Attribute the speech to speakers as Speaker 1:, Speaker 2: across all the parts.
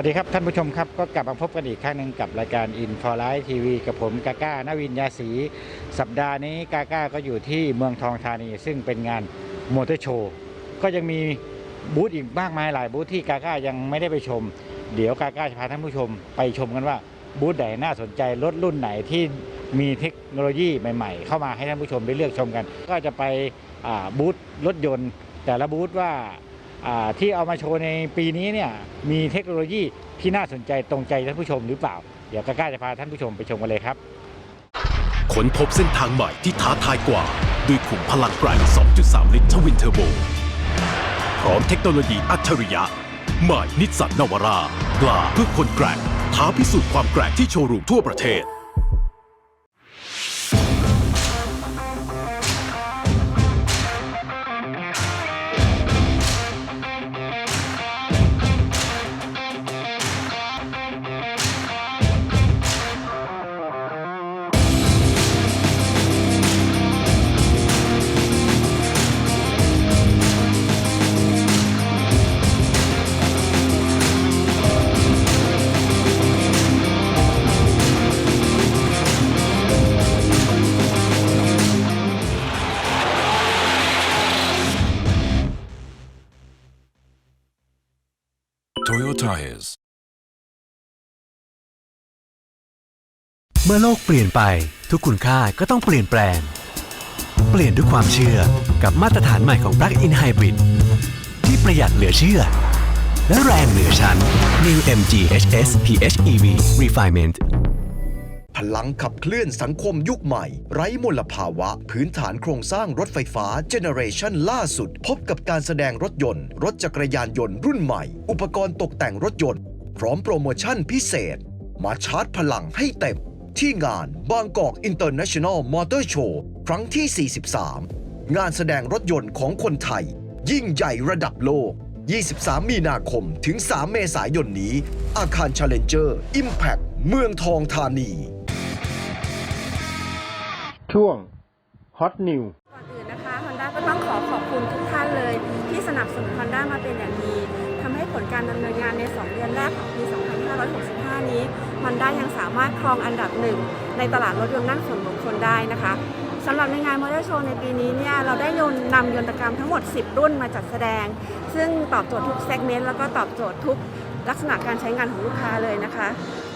Speaker 1: วัสดีครับท่านผู้ชมครับก็กลับมาพบกันอีกครั้งหนึ่งกับรายการ i n f o l i v e TV กับผมกาก้านวินยาศีสัปดาห์นี้กาก้าก็อยู่ที่เมืองทองธานี ซึ่งเป็นงานมอเตอร์โชว์ก็ยังมีบูธอีกมากมายหลายบูธที่กาก้ายังไม่ได้ไปชม เดี๋ยวกาก้าจะพาท่านผู้ชมไปชมกันว่าบูธไหนน่าสนใจรถรุ่นไหนที่มีเทคโนโลยีใหม่ ๆ เข้ามาให้ท่านผู้ชมได้เลือกชมกัน ก็จะไปบูธรถยนต์ แต่ละบูธว่า ที่เอามาโชว์ในปีนี้เนี่ยมีเทคโนโลยีที่น่าสนใจตรงใจท่านผู้ชมหรือเปล่า เดี๋ยวกล้าจะพาท่านผู้ชมไปชมกันเลยครับ
Speaker 2: ค้นพบเส้นทางใหม่ที่ท้าทายกว่า ด้วยขุมพลังแกร่ง2.3 ลิตรทวินเทอร์โบพร้อมเทคโนโลยีอัจฉริยะใหม่นิสสันนวาร่ากล้าเพื่อคนแกร่งท้าพิสูจน์ความแกร่งที่โชว์รูมทั่วประเทศ
Speaker 3: เมื่อโลกเปลี่ยนไปทุกคุณค่าก็ต้องเปลี่ยนแปลง เปลี่ยนด้วยความเชื่อกับมาตรฐานใหม่ของ Plug-in Hybrid ที่ประหยัดเหลือเชื่อ และแรงเหนือชั้น New MG HS PHEV Refinement
Speaker 4: พลังขับเคลื่อนสังคมยุคใหม่ ไร้มลภาวะ พื้นฐานโครงสร้างรถไฟฟ้าเจเนเรชันล่าสุด พบกับการแสดงรถยนต์ รถจักรยานยนต์รุ่นใหม่ อุปกรณ์ตกแต่งรถยนต์ พร้อมโปรโมชั่นพิเศษ มาชาร์จพลังให้เต็ม ที่งานบางกอก International Motor Show ครั้งที่ 43 งานแสดงรถยนต์ของคนไทย ยิ่งใหญ่ระดับโลก 23 มีนาคมถึง 3 เมษายนนี้ อาคาร Challenger Impact เมืองทองธานี
Speaker 1: ช่วง Hot New
Speaker 5: ก่อนอื่นนะคะ Honda ก็ต้องขอขอบคุณทุกท่านเลย ที่สนับสนุน Honda มาเป็นอย่างดีทำให้ผลการดำเนินงานใน 2 เดือนแรกของปี 2565 นี้ Honda ยังสามารถครองอันดับหนึ่งในตลาดรถยนต์นั่งส่วนบุคคลได้นะคะสำหรับในงานมอเตอร์โชว์ในปีนี้เนี่ยเราได้ยนนำยนตกรรมทั้งหมด 10 รุ่นมาจัดแสดง ซึ่งตอบโจทย์ทุกเซกเมนต์แล้วก็ตอบโจทย์ทุกลักษณะการใช้งานของลูกค้าเลยนะคะ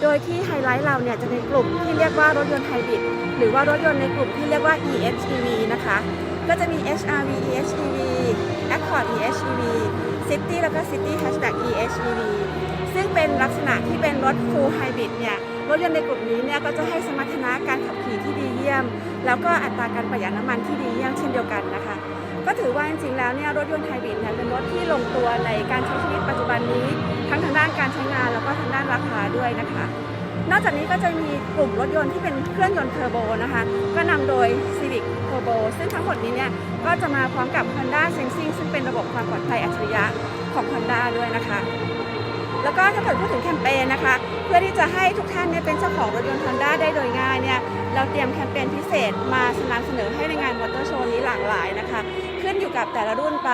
Speaker 5: โดยที่ไฮไลท์เราเนี่ยจะเป็นกลุ่มที่เรียกว่ารถยนต์ไฮบริดหรือว่ารถยนต์ในกลุ่มที่เรียกว่า EHEV นะคะ ก็จะมี HRV EHEV Accord EHEV City แล้วก็ City Hatchback EHEV ซึ่งเป็นลักษณะที่เป็นรถ Full Hybrid เนี่ยรถยนต์ในกลุ่มนี้เนี่ยก็จะให้สมรรถนะการขับขี่ที่ดีเยี่ยม แล้วก็อัตราการประหยัดน้ำมันที่ดีเยี่ยมเช่นเดียวกันนะคะ ก็ถือว่าจริงๆแล้วเนี่ยรถยนต์ไฮบริดเนี่ยเป็นรถที่ลงตัวในการใช้ชีวิตปัจจุบันนี้ ทั้งทางด้านการใช้งานแล้วก็ทางด้านราคาด้วยนะคะ นอกจากนี้ก็จะมีกลุ่มรถยนต์ที่เป็นเครื่องยนต์เทอร์โบนะคะก็นำโดย Civic Turbo ซึ่งทั้งหมดนี้เนี่ยก็จะมาพร้อมกับ Honda Sensing ซึ่งเป็นระบบความปลอดภัยอัจฉริยะของ Honda ด้วยนะคะ แล้วก็ถ้าเกิดพูดถึงแคมเปญนะคะ เพื่อที่จะให้ทุกท่านเนี่ยเป็นเจ้าของรถยนต์ Honda ได้โดยง่ายเนี่ยเราเตรียมแคมเปญพิเศษมานำเสนอให้ในงานมอเตอร์โชว์นี้หลากหลายนะคะ ขึ้นอยู่กับแต่ละรุ่นไป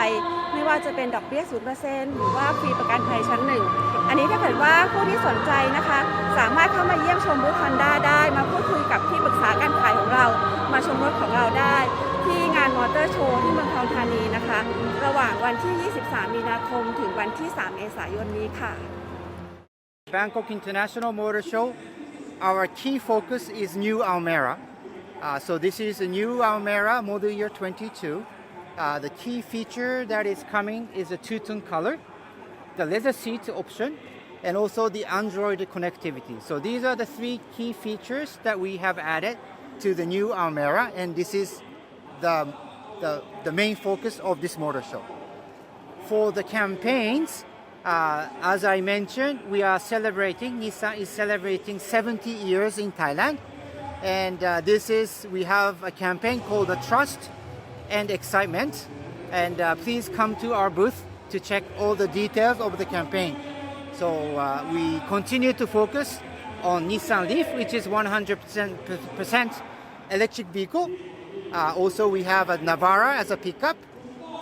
Speaker 5: ไม่ว่าจะเป็นดอกเบี้ย 0%หรือว่าฟรีประกันภัยชั้นหนึ่ง อันนี้ถ้าเกิดว่าผู้ที่สนใจนะคะ สามารถเข้ามาเยี่ยมชมบูธ Honda ได้ มาพูดคุยกับที่ปรึกษาการขายของเรา มาชมรถของเราได้ ที่งานมอเตอร์โชว์ที่เมืองทองธานีนะคะ ระหว่างวันที่ 23 มีนาคม ถึงวันที่ 3 เมษายนนี้ค่ะ
Speaker 6: Bangkok International Motor Show, our key focus is new Almera. Uh, so this is a new Almera model year 22. Uh, the key feature that is coming is a two-tone color, the leather seat option, and also the Android connectivity. So these are the three key features that we have added to the new Almera, and this is the, the, the main focus of this motor show. For the campaigns, uh, as I mentioned, we are celebrating, Nissan is celebrating 70 years in Thailand. And uh, this is, we have a campaign called the Trust and Excitement. And uh, please come to our booth to check all the details of the campaign. So uh, we continue to focus on Nissan Leaf, which is 100% electric vehicle. Uh, also, we have a Navara as a pickup.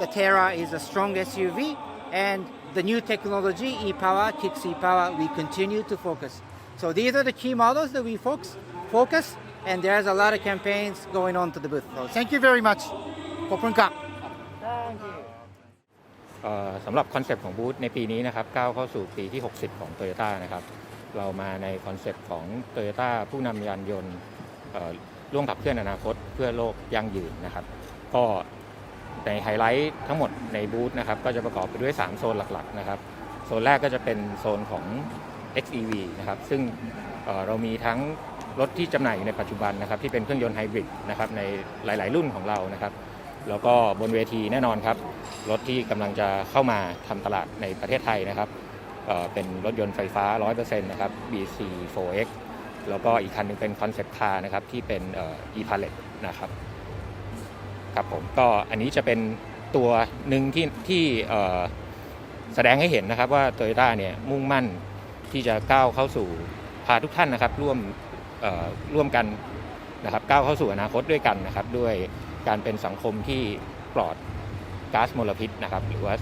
Speaker 6: The Terra is a strong SUV, and the new technology, e-power, Kicks e-power, we continue to focus. So these are the key models that we focus, focus, and there's a lot of campaigns going on to the booth. So thank you very much. ขอบคุณครับ
Speaker 7: เอ่อสำหรับคอนเซปต์ของบูธในปีนี้นะครับก้าวเข้าสู่ปีที่ 60 ของ Toyota นะครับ เรามาในคอนเซปต์ของ Toyota ผู้นำยานยนต์เอ่อร่วมขับเคลื่อนอนาคตเพื่อโลกยั่งยืนนะครับ ก็ ในไฮไลท์ทั้งหมดในบูธนะครับก็จะประกอบไปด้วย 3 โซนหลักๆนะครับโซนแรกก็จะเป็นโซนของ XEV นะครับซึ่งเเรามีทั้งรถที่จำหน่ายอยู่ในปัจจุบันนะครับที่เป็นเครื่องยนต์ไฮบริดนะครับในหลาย ๆ รุ่นของเรานะครับแล้วก็บนเวทีแน่นอนครับ รถที่กำลังจะเข้ามาทำตลาดในประเทศไทยนะครับเเป็นรถยนต์ไฟฟ้า 100%นะครับ BC 4X แล้วก็อีกคันหนึงเป็นคอนเซปต์คาร์นะครับที่เป็น e-pilot นะครับ ครับผมก็อันนี้จะเป็นตัวหนึ่งที่ที่แสดงให้เห็นนะครับว่า Toyota เนี่ยมุ่งมั่นที่จะก้าวเข้าสู่พาทุกท่านนะครับร่วมร่วมกันนะครับก้าวเข้าสู่อนาคตด้วยกันนะครับด้วยการเป็นสังคมที่ปลอดก๊าซมลพิษนะครับหรือว่า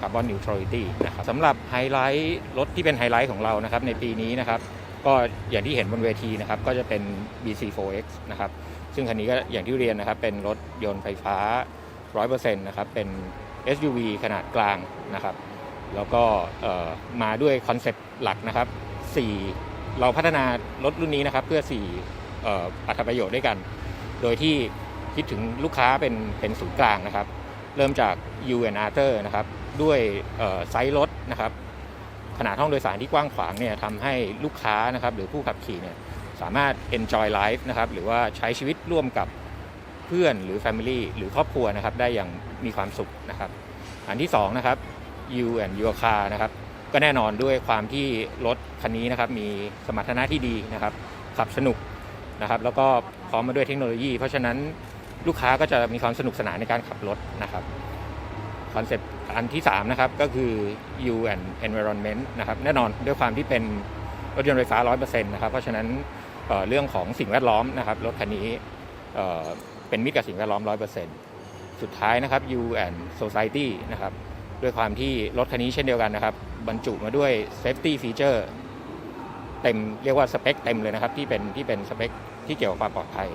Speaker 7: คาร์บอนนิวทรัลิตี้นะครับสำหรับไฮไลท์รถที่เป็นไฮไลท์ของเรานะครับในปีนี้นะครับก็อย่างที่เห็นบนเวทีนะครับก็จะเป็น BC4X นะครับ ซึ่งคันนี้ก็อย่างที่เรียนนะครับ เป็นรถยนต์ไฟฟ้า 100%นะครับ เป็น SUV ขนาดกลางนะครับ แล้วก็มาด้วยคอนเซปต์หลักนะครับ 4 เราพัฒนารถรุ่นนี้นะครับเพื่อ4เอ่ออัตประโยชน์ด้วยกัน โดยที่คิดถึงลูกค้าเป็นเป็นศูนย์กลางนะครับ เริ่มจาก U and Arthur นะครับ ด้วยไซส์รถนะครับ ขนาดห้องโดยสารที่กว้างขวางเนี่ยทำให้ลูกค้านะครับ หรือผู้ขับขี่เนี่ย สามารถ enjoy life นะครับหรือว่าใช้ชีวิตร่วมกับเพื่อนหรือ Family หรือครอบครัวนะครับได้อย่างมีความสุขนะครับอันที่2นะครับ U and Your Car นะครับก็แน่นอนด้วยความที่รถคันนี้นะครับมีสมรรถนะที่ดีนะครับขับสนุกนะครับแล้วก็พร้อมมาด้วยเทคโนโลยี เพราะฉะนั้นลูกค้าก็จะมีความสนุกสนานในการขับรถนะครับคอนเซปต์อันที่3นะครับก็คือ U and Environment นะครับแน่นอนด้วยความที่เป็นรถยนต์ไฟฟ้า 100%นะครับเพราะฉะนั้น เเรื่องของสิ่งแวดล้อมนะครับรถคันนี้เเป็นมิตรกับสิ่งแวดล้อม 100%สุดท้ายนะครับ U and Society นะครับด้วยความที่รถคันนี้เช่นเดียวกันนะครับ บรรจุมาด้วย Safety Feature เต็มเรียกว่าสเปคเต็มเลยนะครับที่เป็นที่เป็นสเปคที่เกี่ยวกับความปลอดภัย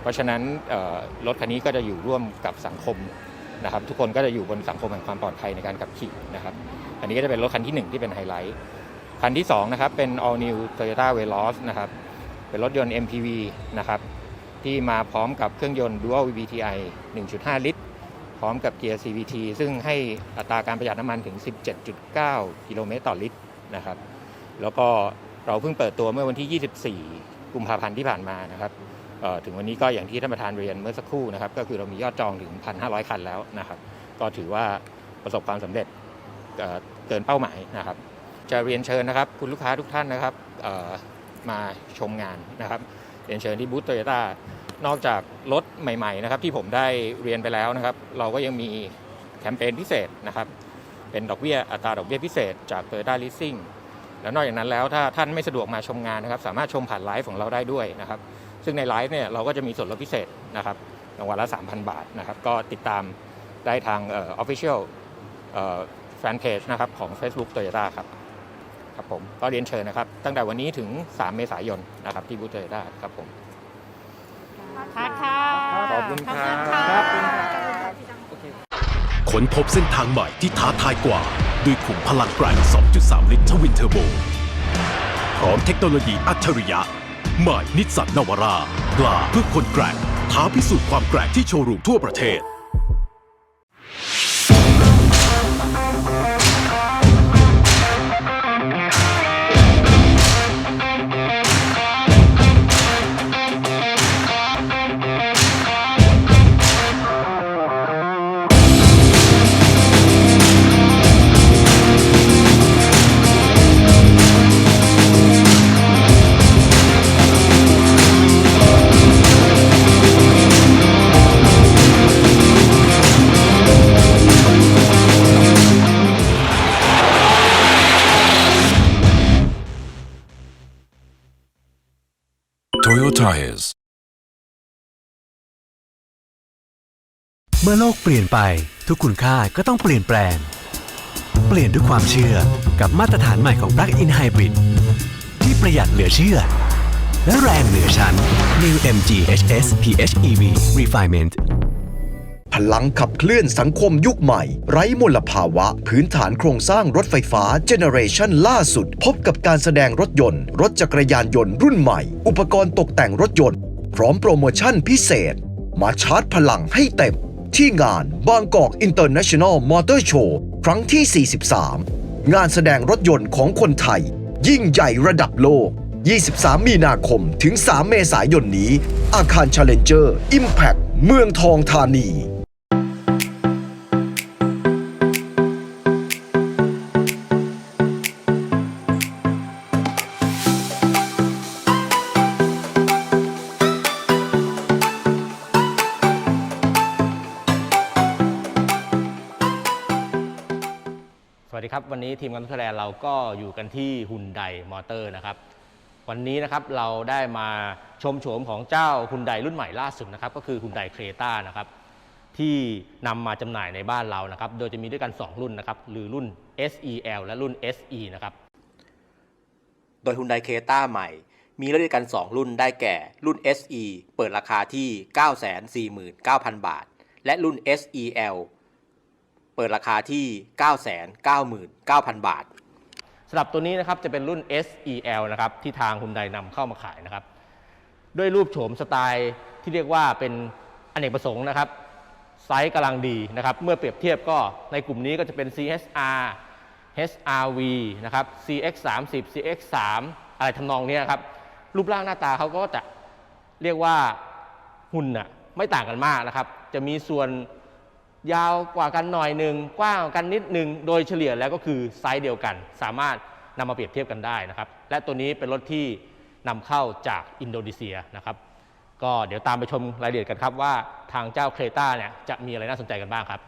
Speaker 7: เพราะฉะนั้นรถคันนี้ก็จะอยู่ร่วมกับสังคมนะครับ ทุกคนก็จะอยู่บนสังคมแห่งความปลอดภัยในการขับขี่นะครับ อันนี้ก็จะเป็นรถคันที่ 1 ที่เป็นไฮไลท์คันที่2นะครับเป็น all new Toyota Veloz นะครับ เป็นรถยนต์ MPV นะครับที่มาพร้อมกับเครื่องยนต์ Dual VVTi 1.5 ลิตร พร้อมกับเกียร์ CVT ซึ่งให้อัตราการประหยัดน้ำมันถึง 17.9 กิโลเมตรต่อลิตรนะครับ แล้วก็เราเพิ่งเปิดตัวเมื่อวันที่ 24 กุมภาพันธ์ที่ผ่านมานะครับถึงวันนี้ก็อย่างที่ท่านประธานเรียนเมื่อสักครู่นะครับ ก็คือเรามียอดจองถึง 1,500 คันแล้วนะครับ ก็ถือว่าประสบความสำเร็จเกินเป้าหมายนะครับ จะเรียนเชิญนะครับ คุณลูกค้าทุกท่านนะครับ มาชมงานนะครับเรียนเชิญที่บูธโตโยต้านอกจากรถใหม่ๆนะครับที่ผมได้เรียนไปแล้วนะครับ เราก็ยังมีแคมเปญพิเศษนะครับ เป็นดอกเบี้ยอัตราดอกเบี้ยพิเศษจาก Toyota Leasing แล้วนอกจากนั้นแล้วถ้าท่านไม่สะดวกมาชมงานนะครับ สามารถชมผ่านไลฟ์ของเราได้ด้วยนะครับ ซึ่งในไลฟ์เนี่ยเราก็จะมีส่วนลดพิเศษนะครับรางวัลละ 3,000 บาทนะครับ ก็ติดตามได้ทางออ official เอ่อแฟนเพจนะครับของ Facebook Toyota ครับ ครับผมก็เรียนเชิญนะครับ ตั้งแต่วันนี้ถึง 3 เมษายนนะครับที่บูธโตโยต้าครับผม
Speaker 5: ค่ะค่ะ
Speaker 7: ขอบคุณครับ
Speaker 6: ขอบคุณ
Speaker 2: ค้นพบเส้นทางใหม่ที่ท้าทายกว่า ด้วยขุมพลังแรง 2.3 ลิตรทวินเทอร์โบ พร้อมเทคโนโลยีอัจฉริยะ ใหม่นิสสันนาวาร่ากล้าเพื่อคนแกร่งท้าพิสูจน์ความแกร่งที่โชว์รูมทั่วประเทศ
Speaker 3: เมื่อโลกเปลี่ยนไปทุกคุณค่าก็ต้องเปลี่ยนแปลง เปลี่ยนด้วยความเชื่อกับมาตรฐานใหม่ของ Plug-in Hybrid ที่ประหยัดเหลือเชื่อ และแรงเหนือชั้น New MG HS PHEV Refinement
Speaker 4: พลังขับเคลื่อนสังคมยุคใหม่ ไร้มลภาวะ พื้นฐานโครงสร้างรถไฟฟ้าเจเนเรชันล่าสุด พบกับการแสดงรถยนต์ รถจักรยานยนต์รุ่นใหม่ อุปกรณ์ตกแต่งรถยนต์ พร้อมโปรโมชั่นพิเศษ มาชาร์จพลังให้เต็ม ที่งานบางกอกอินเตอร์เนชั่นแนลมอเตอร์โชว์ครั้งที่ 43 งานแสดงรถยนต์ของคนไทย ยิ่งใหญ่ระดับโลก 23 มีนาคมถึง 3 เมษายนนี้ อาคาร Challenger Impact เมืองทองธานี
Speaker 8: ครับวันนี้ทีมงานทุกแลนด์เราก็อยู่กันที่ฮุนไดมอเตอร์นะครับ วันนี้นะครับเราได้มาชมโฉมของเจ้าฮุนไดรุ่นใหม่ล่าสุดนะครับ ก็คือฮุนไดเครต้านะครับ ที่นำมาจำหน่ายในบ้านเรานะครับ โดยจะมีด้วยกัน 2 รุ่นนะครับหรือรุ่น SEL และรุ่น SE นะครับ โดย Hyundai Creta ใหม่ มีด้วยกัน 2 รุ่นได้แก่รุ่น SE เปิดราคาที่ 949,000 บาท และรุ่น SEL ปิดราคาที่ 999,000 บาทสำหรับตัวนี้นะครับจะเป็นรุ่น SEL นะครับที่ทางฮุนไดนำเข้ามาขายนะครับด้วยรูปโฉมสไตล์ที่เรียกว่าเป็นอเนกประสงค์นะครับไซส์กำลังดีนะครับเมื่อเปรียบเทียบก็ในกลุ่มนี้ก็จะเป็น CHR HRV นะครับ CX 3 0 CX 3 อะไรทำนองนี้ยครับรูปร่างหน้าตาเขาก็จะเรียกว่าหุ่นน่ะไม่ต่างกันมากนะครับ จะมีส่วน ยาวกว่ากันหน่อยหนึ่งกว้างกันนิดหนึ่งโดยเฉลี่ยแล้วก็คือไซส์เดียวกัน สามารถนำมาเปรียบเทียบกันได้นะครับ และตัวนี้เป็นรถที่นำเข้าจากอินโดนีเซียนะครับ ก็เดี๋ยวตามไปชมรายละเอียดกันครับว่าทางเจ้าเครตาเนี่ยจะมีอะไรน่าสนใจกันบ้างครับ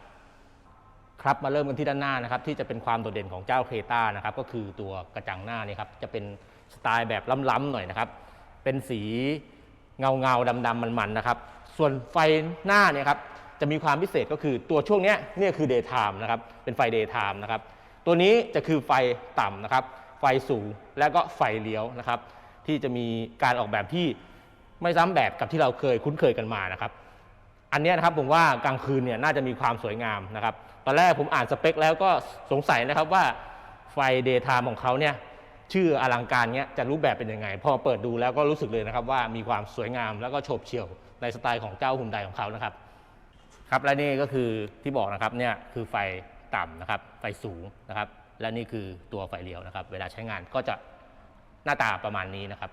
Speaker 8: ครับมาเริ่มกันที่ด้านหน้านะครับ ที่จะเป็นความโดดเด่นของเจ้าเครตานะครับ ก็คือตัวกระจังหน้านี่ครับจะเป็นสไตล์แบบล้ำๆหน่อยนะครับ เป็นสีเงาเงาดำดำๆมันๆนะครับ ส่วนไฟหน้าเนี่ยครับ จะมีความพิเศษก็คือตัวช่วงนี้เนี่ยคือ daytime นะครับ เป็นไฟ daytime นะครับ ตัวนี้จะคือไฟต่ำนะครับ ไฟสูง และก็ไฟเลี้ยวนะครับ ที่จะมีการออกแบบที่ไม่ซ้ำแบบกับที่เราเคยคุ้นเคยกันมานะครับ อันนี้นะครับผมว่ากลางคืนเนี่ยน่าจะมีความสวยงามนะครับ ตอนแรกผมอ่านสเปคแล้วก็สงสัยนะครับว่าไฟเดย์ไทม์ของเขาเนี่ยชื่ออลังการเนี้ยจะรูปแบบเป็นยังไง พอเปิดดูแล้วก็รู้สึกเลยนะครับว่ามีความสวยงามแล้วก็โฉบเฉี่ยวในสไตล์ของเจ้าหุ่นใดของเขานะครับ ครับและนี่ก็คือที่บอกนะครับเนี่ยคือไฟต่ำนะครับไฟสูงนะครับ และนี่คือตัวไฟเลี้ยวนะครับ เวลาใช้งานก็จะหน้าตาประมาณนี้นะครับ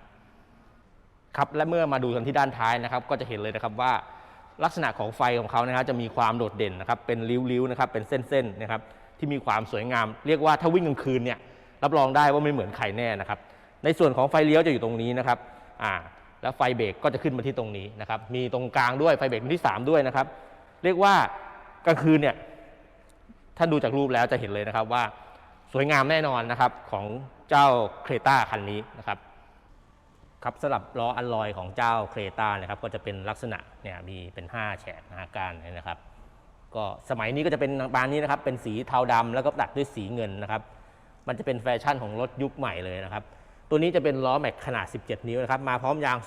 Speaker 8: ครับและเมื่อมาดูกันที่ด้านท้ายนะครับ ก็จะเห็นเลยนะครับว่าลักษณะของไฟของเขานะครับจะมีความโดดเด่นนะครับ เป็นริ้วๆนะครับเป็นเส้นๆนะครับที่มีความสวยงาม เรียกว่าถ้าวิ่งกลางคืนเนี่ยรับรองได้ว่าไม่เหมือนใครแน่นะครับ ในส่วนของไฟเลี้ยวจะอยู่ตรงนี้นะครับอ่าแล้วไฟเบรกก็จะขึ้นมาที่ตรงนี้นะครับมีตรงกลางด้วยไฟเบรกที่ 3 ด้วยนะครับ เรียกว่ากลางคืนเนี่ยถ้าดูจากรูปแล้วจะเห็นเลยนะครับว่าสวยงามแน่นอนนะครับของเจ้าเครตาคันนี้นะครับครับสำหรับล้ออัลลอยของเจ้าเครตานะครับก็จะเป็นลักษณะเนี่ยมีเป็น 5 แฉกนะฮะกานเนี่ยนะครับ ก็สมัยนี้ก็จะเป็นบานนี้นะครับเป็นสีเทาดำแล้วก็ตัดด้วยสีเงินนะครับมันจะเป็นแฟชั่นของรถยุคใหม่เลยนะครับตัวนี้จะเป็นล้อแม็กขนาด 17 นิ้วนะครับมาพร้อมยาง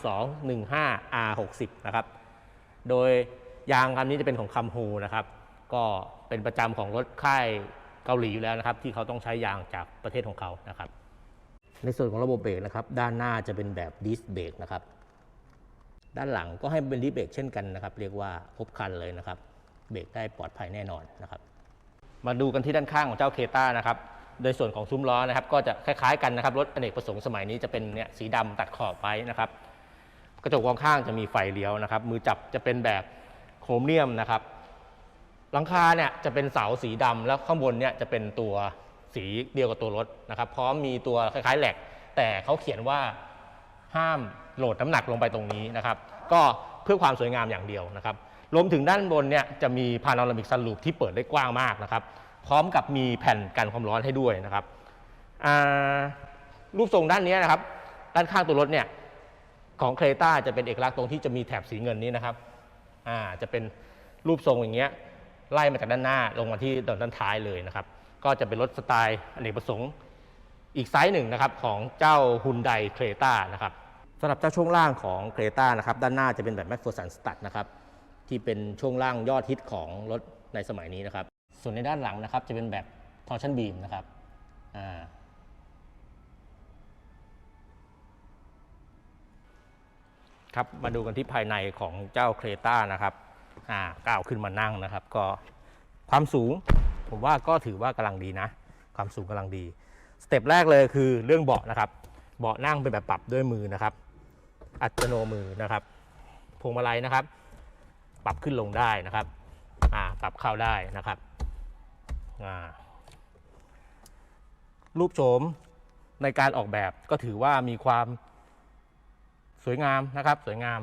Speaker 8: 215 R60 นะครับโดย ยางคันนี้จะเป็นของคัมฮูนะครับ ก็เป็นประจำของรถค่ายเกาหลีอยู่แล้วนะครับ ที่เขาต้องใช้ยางจากประเทศของเขานะครับ ในส่วนของระบบเบรกนะครับ ด้านหน้าจะเป็นแบบดิสเบรกนะครับ ด้านหลังก็ให้เป็นดิสเบรกเช่นกันนะครับ เรียกว่าครบครันเลยนะครับ เบรกได้ปลอดภัยแน่นอนนะครับ มาดูกันที่ด้านข้างของเจ้าเคต้านะครับโดยส่วนของซุ้มล้อนะครับ ก็จะคล้ายๆกันนะครับรถอเนกประสงค์สมัยนี้จะเป็นเนี่ยสีดำตัดขอบไว้นะครับ กระจกมองข้างจะมีไฟเลี้ยวนะครับ มือจับจะเป็นแบบ โครเมียมนะครับ หลังคาเนี่ยจะเป็นเสาสีดำแล้วข้างบนเนี่ยจะเป็นตัวสีเดียวกับตัวรถนะครับ พร้อมมีตัวคล้ายๆแหลก แต่เขาเขียนว่าห้ามโหลดน้ำหนักลงไปตรงนี้นะครับ ก็เพื่อความสวยงามอย่างเดียวนะครับรวมถึงด้านบนเนี่ยจะมีพา n รามิกซันลูปที่เปิดได้กว้างมากนะครับ พร้อมกับมีแผ่นกันความร้อนให้ด้วยนะครับรูปทรงด้านนี้นะครับ ด้านข้างตัวรถเนี่ยของเครต้าจะเป็นเอกลักษณ์ตรงที่จะมีแถบสีเงินนี้นะครับ อ่าจะเป็นรูปทรงอย่างเงี้ยไล่มาจากด้านหน้าลงมาที่ด้านท้ายเลยนะครับ ก็จะเป็นรถสไตล์อเนกประสงค์อีกไซส์หนึ่งนะครับของเจ้าฮุนไดเครตานะครับสำหรับเจ้าช่วงล่างของเครตานะครับด้านหน้าจะเป็นแบบแม c โฟสันสตัดนะครับที่เป็นช่วงล่างยอดฮิตของรถในสมัยนี้นะครับ ส่วนในด้านหลังนะครับจะเป็นแบบทอร์ชันบีมนะครับอ่า ครับมาดูกันที่ภายในของเจ้าเครต้านะครับอ่าก้าวขึ้นมานั่งนะครับ ก็ความสูง ผมว่าก็ถือว่ากำลังดีนะ ความสูงกำลังดี สเต็ปแรกเลยคือเรื่องเบาะนะครับ เบาะนั่งเป็นแบบปรับด้วยมือนะครับ อัตโนมือนะครับพวงมาลัยนะครับ ปรับขึ้นลงได้นะครับอ่าปรับเข้าได้นะครับอ่ารูปโฉมในการออกแบบก็ถือว่ามีความ สวยงามนะครับสวยงาม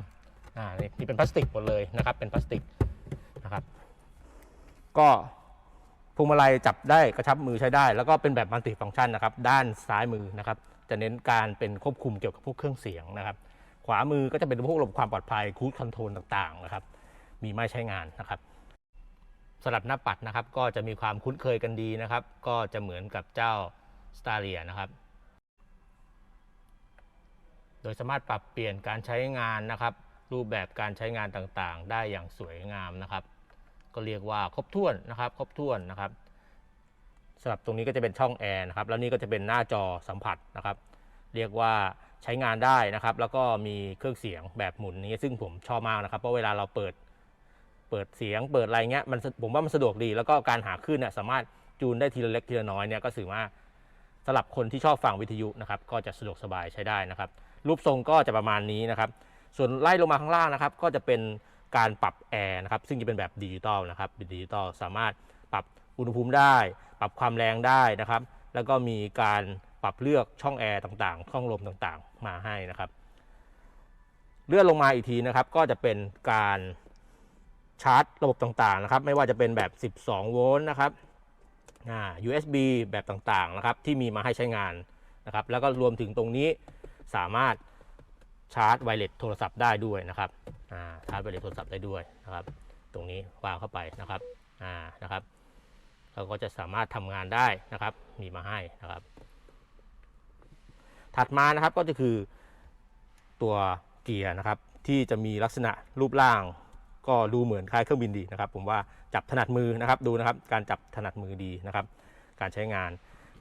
Speaker 8: อ่านี่นี่เป็นพลาสติกหมดเลยนะครับ เป็นพลาสติกนะครับก็พวงมาลัยจับได้กระชับมือใช้ได้ แล้วก็เป็นแบบมัลติฟังก์ชันนะครับ ด้านซ้ายมือนะครับ จะเน้นการเป็นควบคุมเกี่ยวกับพวกเครื่องเสียงนะครับ ขวามือก็จะเป็นพวกระบบความปลอดภัยคูดคอนโทรลต่างๆนะครับ มีไม่ใช้งานนะครับสำหรับหน้าปัดนะครับ ก็จะมีความคุ้นเคยกันดีนะครับ ก็จะเหมือนกับเจ้า s t a r i a นะครับ โดยสามารถปรับเปลี่ยนการใช้งานนะครับ รูปแบบการใช้งานต่างๆ ได้อย่างสวยงามนะครับ ก็เรียกว่าครบถ้วนนะครับ ครบถ้วนนะครับสำหรับตรงนี้ก็จะเป็นช่องแอร์นะครับ แล้วนี่ก็จะเป็นหน้าจอสัมผัสนะครับ เรียกว่าใช้งานได้นะครับ แล้วก็มีเครื่องเสียงแบบหมุนนี้ซึ่งผมชอบมากนะครับ เพราะเวลาเราเปิดเปิดเสียงเปิดอะไรเงี้ยมันผมว่ามันสะดวกดี แล้วก็การหาขึ้นเนี่ยสามารถจูนได้ทีละเล็กทีละน้อยเนี่ยก็ถือว่าสำหรับคนที่ชอบฟังวิทยุนะครับ ก็จะสะดวกสบายใช้ได้นะครับ รูปทรงก็จะประมาณนี้นะครับ ส่วนไล่ลงมาข้างล่างนะครับ ก็จะเป็นการปรับแอร์นะครับ ซึ่งจะเป็นแบบดิจิตอลนะครับเป็นดิจิตอลสามารถปรับอุณหภูมิได้ ปรับความแรงได้นะครับ แล้วก็มีการปรับเลือกช่องแอร์ต่างๆ ช่องลมต่างๆ มาให้นะครับ เลื่อนลงมาอีกทีนะครับ ก็จะเป็นการชาร์จระบบต่างๆนะครับ ไม่ว่าจะเป็นแบบ 12 โวลต์นะครับอ่า USB แบบต่างๆนะครับ ที่มีมาให้ใช้งานนะครับ แล้วก็รวมถึงตรงนี้ สามารถชาร์จไวเลสโทรศัพท์ได้ด้วยนะครับาชาร์จไวเลสโทรศัพท์ได้ด้วยนะครับ ตรงนี้วางเข้าไปนะครับนะครับเราก็จะสามารถทำงานได้นะครับ มีมาให้นะครับ ถัดมานะครับก็จะคือตัวเกียร์นะครับ ที่จะมีลักษณะรูปร่าง ก็ดูเหมือนคล้ายเครื่องบินดีนะครับ ผมว่าจับถนัดมือนะครับดูนะครับ การจับถนัดมือดีนะครับ การใช้งาน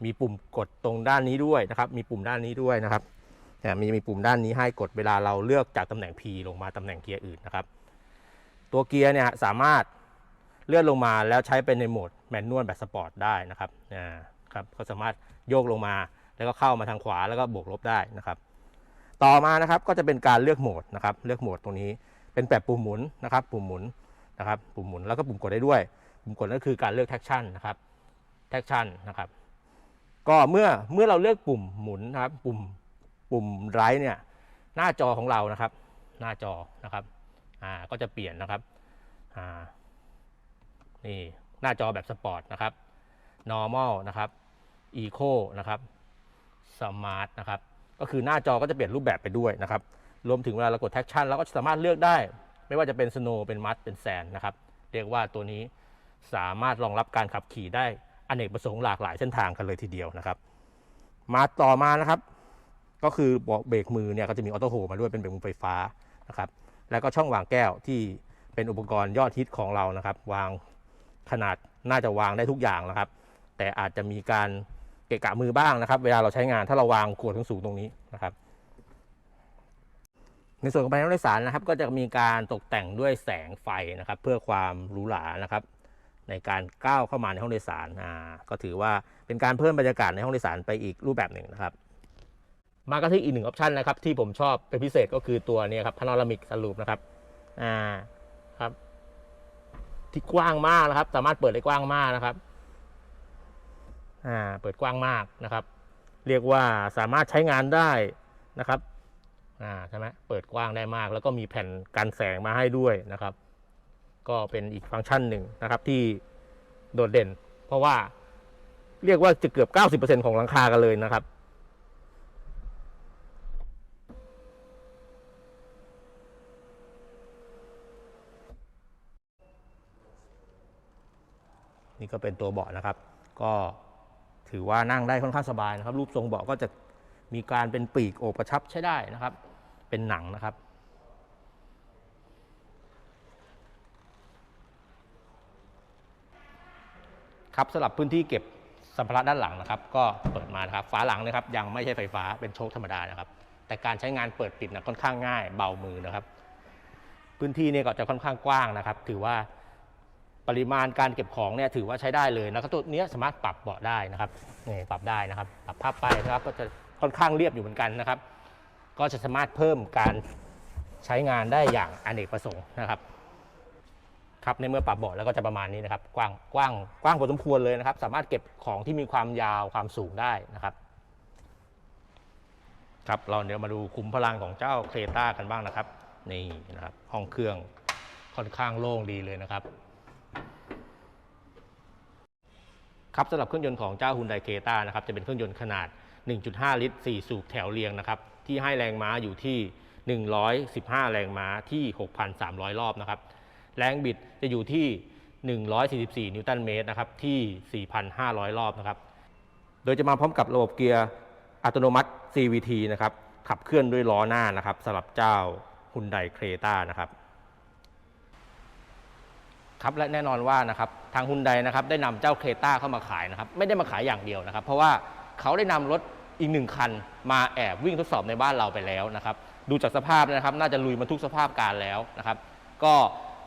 Speaker 8: มีปุ่มกดตรงด้านนี้ด้วยนะครับ มีปุ่มด้านนี้ด้วยนะครับ นี่ยมีมีปุ่มด้านนี้ให้กดเวลาเราเลือกจากตำแหน่ง P ลงมาตำแหน่งเกียร์อื่นนะครับ ตัวเกียร์เนี่ยสามารถเลื่อนลงมาแล้วใช้เป็นในโหมดแมนนวลแบบสปอร์ตได้นะครับอ่าครับก็สามารถโยกลงมาแล้วก็เข้ามาทางขวาแล้วก็บวกลบได้นะครับ ต่อมานะครับก็จะเป็นการเลือกโหมดนะครับ เลือกโหมดตรงนี้เป็นแบบปุ่มหมุนนะครับ ปุ่มหมุนนะครับ ปุ่มหมุนแล้วก็ปุ่มกดได้ด้วย ปุ่มกดก็คือการเลือกแท็กชั่นนะครับแท็กชั่นนะครับ ก็เมื่อเมื่อเราเลือกปุ่มหมุนนะครับ ปุ่ม ปุ่มไรเนี่ยหน้าจอของเรานะครับ หน้าจอนะครับอ่าก็จะเปลี่ยนนะครับอ่านี่หน้าจอแบบสปอร์ตนะครับ normal นะครับ eco นะครับ smart นะครับก็คือหน้าจอก็จะเปลี่ยนรูปแบบไปด้วยนะครับรวมถึงเวลาเรากดแท็กชั่นเราก็สามารถเลือกได้ ไม่ว่าจะเป็น snow เป็น mud เป็น sand นะครับเรียกว่าตัวนี้สามารถรองรับการขับขี่ได้อเนกประสงค์หลากหลายเส้นทางกันเลยทีเดียวนะครับ มาต่อมานะครับ ก็คือเบรกมือเนี่ยก็จะมีออโต้โฮมาด้วยเป็นเบรกมือไฟฟ้านะครับแล้วก็ช่องวางแก้วที่เป็นอุปกรณ์ยอดฮิตของเรานะครับ วางขนาดน่าจะวางได้ทุกอย่างนะครับ แต่อาจจะมีการเกะกะมือบ้างนะครับ เวลาเราใช้งานถ้าเราวางขวดสูงตรงนี้นะครับในส่วนของภายในรถโดยสารนะครับ ก็จะมีการตกแต่งด้วยแสงไฟนะครับ เพื่อความหรูหรานะครับ ในการก้าวเข้ามาในห้องโดยสารอ่าก็ถือว่าเป็นการเพิ่มบรรยากาศในห้องโดยสารไปอีกรูปแบบหนึ่งนะครับ มาก็ที่อีกหนึ่งออปชันนะครับที่ผมชอบเป็นพิเศษก็คือตัวนี้ครับพาโนรามิกสลูปนะครับอ่าครับที่กว้างมากนะครับ สามารถเปิดได้กว้างมากนะครับอ่าเปิดกว้างมากนะครับ เรียกว่าสามารถใช้งานได้นะครับอ่าใช่ไหมเปิดกว้างได้มาก แล้วก็มีแผ่นกันแสงมาให้ด้วยนะครับ ก็เป็นอีกฟังก์ชันหนึ่งนะครับที่โดดเด่น เพราะว่าเรียกว่าจะเกือบ 90%ของหลังคากันเลยนะครับ นี่ก็เป็นตัวเบาะนะครับ ก็ถือว่านั่งได้ค่อนข้างสบายนะครับ รูปทรงเบาะก็จะมีการเป็นปีกโอบกระชับใช้ได้นะครับ เป็นหนังนะครับ ครับสำหรับพื้นที่เก็บสัมภาระด้านหลังนะครับ ก็เปิดมานะครับฝาหลังนะครับ ยังไม่ใช่ไฟฟ้าเป็นโชคธรรมดานะครับ แต่การใช้งานเปิดปิดนะค่อนข้างง่ายเบามือนะครับ พื้นที่เนี่ยก็จะค่อนข้างกว้างนะครับ ถือว่า ริมาณการเก็บของเนี่ยถือว่าใช้ได้เลยนะครับตัวนี้สามารถปรับเบาะได้นะครับนี่ปรับได้นะครับ ปรับภาพไปนะครับก็จะค่อนข้างเรียบอยู่เหมือนกันนะครับ ก็จะสามารถเพิ่มการใช้งานได้อย่างอเนกประสงค์นะครับครับในเมื่อปรับเบาะแล้วก็จะประมาณนี้นะครับกว้างกว้างกว้างพอสมควรเลยนะครับ สามารถเก็บของที่มีความยาวความสูงได้นะครับ ครับเราเดี๋ยวมาดูขุมพลังของเจ้าเครต้ากันบ้างนะครับนี่นะครับห้องเครื่องค่อนข้างโล่งดีเลยนะครับ ครับสำหรับเครื่องยนต์ของเจ้า Hyundai Creta นะครับจะเป็นเครื่องยนต์ขนาด 1.5 ลิตร 4 สูบแถวเรียงนะครับที่ให้แรงม้าอยู่ที่ 115 แรงม้าที่ 6,300 รอบนะครับแรงบิดจะอยู่ที่ 144 นิวตันเมตรนะครับที่ 4,500 รอบนะครับโดยจะมาพร้อมกับระบบเกียร์อัตโนมัติ CVT นะครับขับเคลื่อนด้วยล้อหน้านะครับสำหรับเจ้า Hyundai Creta นะครับ ครับและแน่นอนว่านะครับทางฮุนไดนะครับได้นำเจ้าเครต้าเข้ามาขายนะครับไม่ได้มาขายอย่างเดียวนะครับ เพราะว่าเขาได้นำรถอีกหนึ่งคัน มาแอบวิ่งทดสอบในบ้านเราไปแล้วนะครับดูจากสภาพนะครับน่าจะลุยมาทุกสภาพการแล้วนะครับ ก็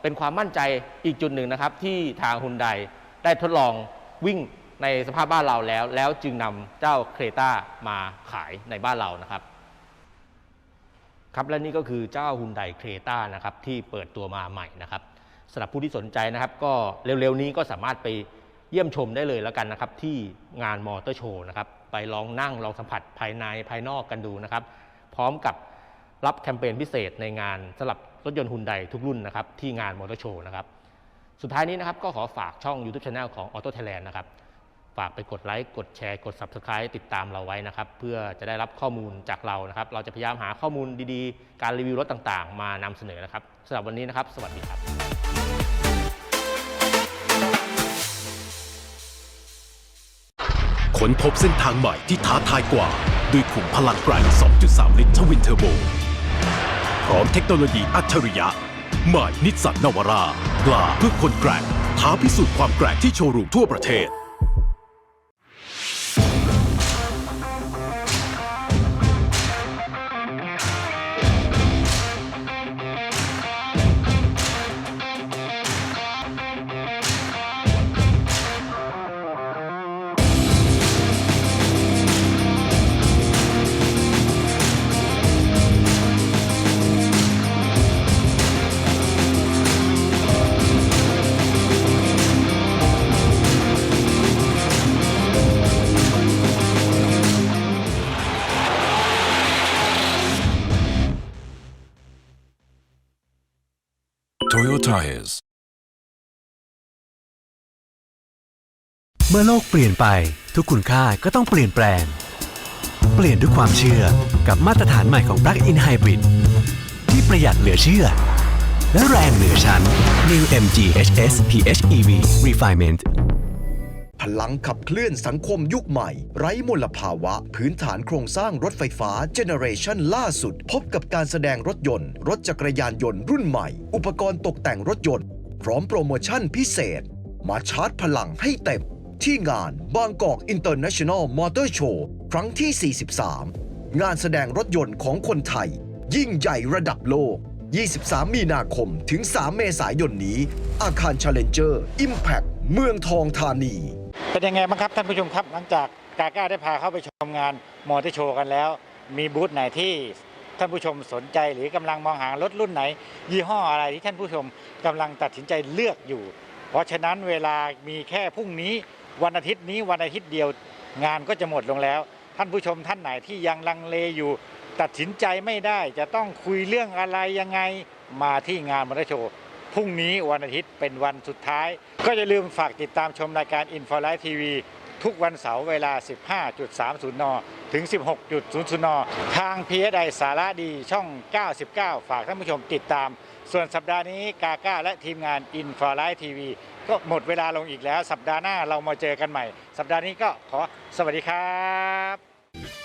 Speaker 8: เป็นความมั่นใจอีกจุดหนึ่งนะครับที่ทางฮุนไดได้ทดลองวิ่งในสภาพบ้านเราแล้ว แล้วจึงนำเจ้าเครต้ามาขายในบ้านเรานะครับครับและนี่ก็คือเจ้า Hyundai Creta นะครับที่เปิดตัวมาใหม่นะครับ สำหรับผู้ที่สนใจนะครับ ก็เร็วๆนี้ก็สามารถไปเยี่ยมชมได้เลยแล้วกันนะครับ ที่งานมอเตอร์โชว์นะครับ ไปลองนั่งลองสัมผัสภายในภายนอกกันดูนะครับ พร้อมกับรับแคมเปญพิเศษในงานสำหรับรถยนต์ฮุนไดทุกรุ่นนะครับที่งานมอเตอร์โชว์นะครับ สุดท้ายนี้นะครับก็ขอฝากช่อง YouTube Channel ของ Auto Thailand นะครับฝากไปกดไลค์กดแชร์กด Subscribe ติดตามเราไว้นะครับ เพื่อจะได้รับข้อมูลจากเรานะครับ เราจะพยายามหาข้อมูลดีๆ การรีวิวรถต่างๆ มานำเสนอนะครับสำหรับวันนี้นะครับ สวัสดีครับ
Speaker 2: ค้นพบเส้นทางใหม่ที่ท้าทายกว่า ด้วยขุมพลังแกร่ง2.3 ลิตรทวินเทอร์โบ พร้อมเทคโนโลยีอัจฉริยะใหม่นิสสันนวารากล้าเพื่อคนแกร่งท้าพิสูจน์ความแกร่งที่โชว์รูมทั่วประเทศ
Speaker 9: Tires
Speaker 3: เมื่อโลกเปลี่ยนไปทุกคุณค่าก็ต้องเปลี่ยนแปลง เปลี่ยนด้วยความเชื่อกับมาตรฐานใหม่ของ Plug-in Hybrid ที่ประหยัดเหลือเชื่อ และแรงเหนือชั้น New MG HS PHEV Refinement
Speaker 4: ลังขับเคลื่อนสังคมยุคใหม่ ไร้มลภาวะ พื้นฐานโครงสร้างรถไฟฟ้าเจเนอเรชันล่าสุด พบกับการแสดงรถยนต์ รถจักรยานยนต์รุ่นใหม่ อุปกรณ์ตกแต่งรถยนต์ พร้อมโปรโมชั่นพิเศษ มาชาร์จพลังให้เต็มที่งานบางกอก International Motor Show ครั้งที่ 43 งานแสดงรถยนต์ของคนไทย ยิ่งใหญ่ระดับโลก 23 มีนาคมถึง 3 เมษายนนี้ อาคาร Challenger Impact เมืองทองธานี
Speaker 1: เป็นยังไงบ้างครับท่านผู้ชมครับหลังจากกาก้าได้พาเข้าไปชมงานมอเตอร์โชว์กันแล้ว มีบูธไหนที่ท่านผู้ชมสนใจหรือกำลังมองหารถรุ่นไหน ยี่ห้ออะไรที่ท่านผู้ชมกำลังตัดสินใจเลือกอยู่ เพราะฉะนั้นเวลามีแค่พรุ่งนี้วันอาทิตย์นี้วันอาทิตย์เดียวงานก็จะหมดลงแล้ว ท่านผู้ชมท่านไหนที่ยังลังเลอยู่ ตัดสินใจไม่ได้จะต้องคุยเรื่องอะไรยังไงมาที่งานมอเตอร์โชว์ พรุ่งนี้วันอาทิตย์เป็นวันสุดท้าย ก็อย่าลืมฝากติดตามชมรายการ i n f o l i f e TV ทุกวันเสาร์เวลา 15.30 น ถึง 16.00 น ทาง PSI สาระดีช่อง 99 ฝากท่านผู้ชมติดตาม ส่วนสัปดาห์นี้กาก้าและทีมงาน i n f o l i f e TV ก็หมดเวลาลงอีกแล้ว สัปดาห์หน้าเรามาเจอกันใหม่ สัปดาห์นี้ก็ขอสวัสดีครับ